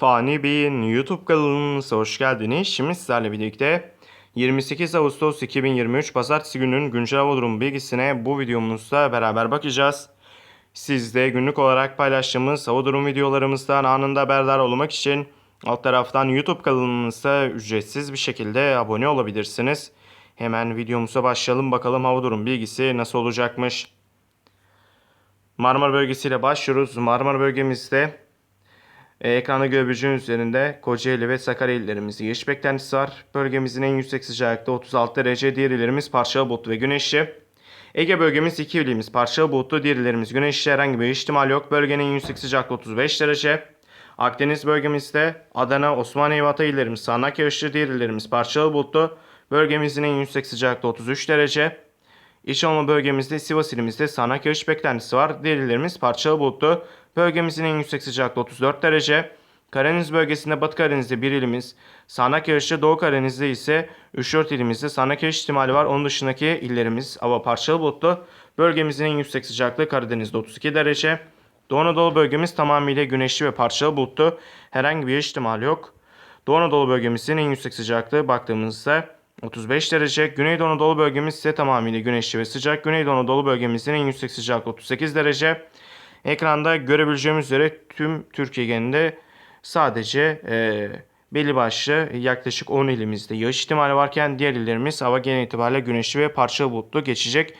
Fani Bey'in YouTube kanalımıza hoş geldiniz. Şimdi sizlerle birlikte 28 Ağustos 2023 Pazartesi gününün güncel hava durumu bilgisine bu videomuzda beraber bakacağız. Siz de günlük olarak paylaştığımız hava durum videolarımızdan anında haberdar olmak için alt taraftan YouTube kanalımıza ücretsiz bir şekilde abone olabilirsiniz. Hemen videomuza başlayalım bakalım hava durum bilgisi nasıl olacakmış. Marmara bölgesiyle başlıyoruz. Marmara bölgemizde e, ekranda görebileceğiniz üzerinde Kocaeli ve Sakarya illerimiz yağış beklentisi var. Bölgemizin en yüksek sıcaklığı 36 derece, diğer illerimiz parçalı bulutlu ve güneşli. Ege bölgemiz iki ilimiz parçalı bulutlu, diğer illerimiz güneşli, herhangi bir ihtimal yok. Bölgenin en yüksek sıcaklığı 35 derece. Akdeniz bölgemizde Adana, Osmaniye ve Hatay illerimiz sağanak yağışlı, diğer illerimiz parçalı bulutlu. Bölgemizin en yüksek sıcaklığı 33 derece. İç Anadolu bölgemizde Sivas ilimizde sağanak yağış beklentisi var. Diğer illerimiz parçalı bulutlu. Bölgemizin en yüksek sıcaklığı 34 derece. Karadeniz bölgesinde Batı Karadeniz'de bir ilimiz sağanak yağışlı. Doğu Karadeniz'de ise 3-4 ilimizde sağanak yağış ihtimali var. Onun dışındaki illerimiz hava parçalı bulutlu. Bölgemizin en yüksek sıcaklığı Karadeniz'de 32 derece. Doğu Anadolu bölgemiz tamamıyla güneşli ve parçalı bulutlu. Herhangi bir yağış ihtimali yok. Doğu Anadolu bölgemizin en yüksek sıcaklığı baktığımızda 35 derece. Güneydoğu Anadolu bölgemiz ise tamamıyla güneşli ve sıcak. Güneydoğu Anadolu bölgemizin en yüksek sıcaklığı 38 derece. Ekranda görebileceğimiz üzere tüm Türkiye genelinde sadece e, belli başlı yaklaşık 10 ilimizde yağış ihtimali varken diğer illerimiz hava genel itibariyle güneşli ve parçalı bulutlu geçecek.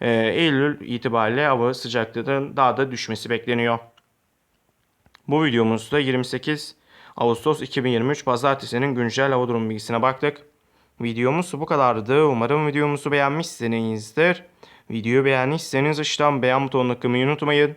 E, Eylül itibariyle hava sıcaklığının daha da düşmesi bekleniyor. Bu videomuzda 28 Ağustos 2023 Pazartesi'nin güncel hava durumu bilgisine baktık. Videomuz bu kadardı. Umarım videomuzu beğenmişsinizdir. Videoyu beğendiyseniz aşağıdan beğen butonuna kılmayı unutmayın.